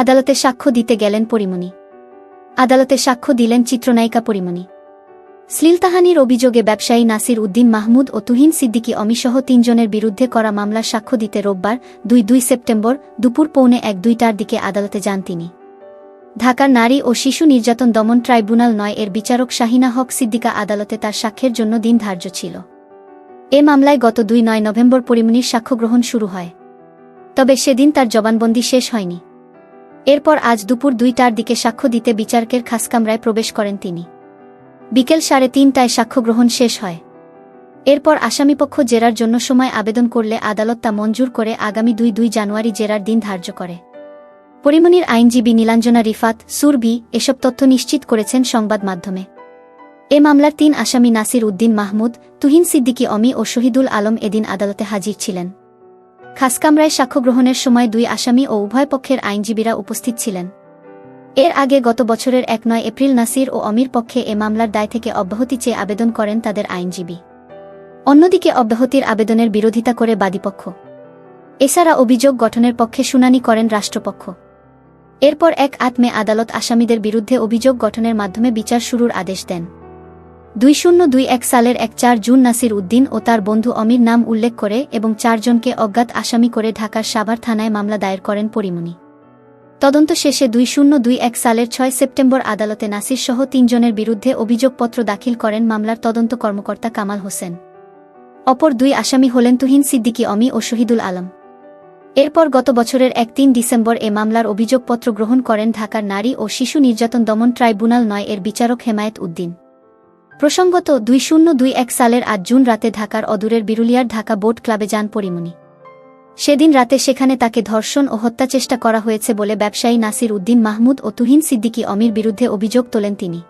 আদালতে সাক্ষ্য দিতে গেলেন পরিমণি। আদালতে সাক্ষ্য দিলেন চিত্রনায়িকা পরিমণি। শ্লীলতাহানির অভিযোগে ব্যবসায়ী নাসির উদ্দিন মাহমুদ ও তুহিন সিদ্দিকী অমিসহ তিনজনের বিরুদ্ধে করা মামলার সাক্ষ্য দিতে রোববার দুই দুই সেপ্টেম্বর দুপুর পৌনে এক দুইটার দিকে আদালতে যান তিনি। ঢাকার নারী ও শিশু নির্যাতন দমন ট্রাইব্যুনাল নয় এর বিচারক শাহিনা হক সিদ্দিকা আদালতে তার সাক্ষ্যের জন্য দিন ধার্য ছিল। এ মামলায় গত দুই নয় নভেম্বর পরিমণির সাক্ষ্য গ্রহণ শুরু হয়। তবে সেদিন তার জবানবন্দি শেষ হয়নি। এরপর আজ দুপুর দুইটার দিকে সাক্ষ্য দিতে বিচারকের খাসকামরায় প্রবেশ করেন তিনি। বিকেল সাড়ে তিনটায় সাক্ষ্য গ্রহণ শেষ হয়। এরপর আসামিপক্ষ জেরার জন্য সময় আবেদন করলে আদালত তা মঞ্জুর করে আগামী দুই দুই জানুয়ারি জেরার দিন ধার্য করে। পরিমণির আইনজীবী নীলাঞ্জনা রিফাত সুরবি এসব তথ্য নিশ্চিত করেছেন সংবাদ মাধ্যমে। এ মামলার তিন আসামি নাসির উদ্দিন মাহমুদ, তুহিন সিদ্দিকী অমি ও শহীদুল আলম এদিন আদালতে হাজির ছিলেন। খাসকামরায় সাক্ষ্য গ্রহণের সময় দুই আসামি ও উভয় পক্ষের আইনজীবীরা উপস্থিত ছিলেন। এর আগে গত বছরের এক নয় এপ্রিল নাসির ও অমির পক্ষে এ মামলার দায় থেকে অব্যাহতি চেয়ে আবেদন করেন তাদের আইনজীবী। অন্যদিকে অব্যাহতির আবেদনের বিরোধিতা করে বাদীপক্ষ। এছাড়া অভিযোগ গঠনের পক্ষে শুনানি করেন রাষ্ট্রপক্ষ। এরপর এক আত্মে আদালত আসামিদের বিরুদ্ধে অভিযোগ গঠনের মাধ্যমে বিচার শুরুর আদেশ দেন। দুই শূন্য দুই এক সালের এক চার জুন নাসির উদ্দিন ও তার বন্ধু অমির নাম উল্লেখ করে এবং চারজনকে অজ্ঞাত আসামি করে ঢাকার সাভার থানায় মামলা দায়ের করেন পরিমণি। তদন্ত শেষে দুই শূন্য দুই এক সালের ছয় সেপ্টেম্বর আদালতে নাসির সহ তিনজনের বিরুদ্ধে অভিযোগপত্র দাখিল করেন মামলার তদন্ত কর্মকর্তা কামাল হোসেন। অপর দুই আসামি হলেন তুহিন সিদ্দিকী অমি ও শহীদুল আলম। এরপর গত বছরের এক তিন ডিসেম্বর এ মামলার অভিযোগপত্র গ্রহণ করেন ঢাকার নারী ও শিশু নির্যাতন দমন ট্রাইব্যুনাল নয় এর বিচারক হেমায়েত উদ্দিন। প্রসঙ্গত, দুই শূন্য দুই এক সালের আজ জুন রাতে ঢাকার অদূরের বিরুলিয়ার ঢাকা বোট ক্লাবে যান পরিমণি। সেদিন রাতে সেখানে তাকে ধর্ষণ ও হত্যাচেষ্টা করা হয়েছে বলে ব্যবসায়ী নাসির উদ্দিন মাহমুদ ও তুহিন সিদ্দিকী অমির বিরুদ্ধে অভিযোগ তোলেন তিনি।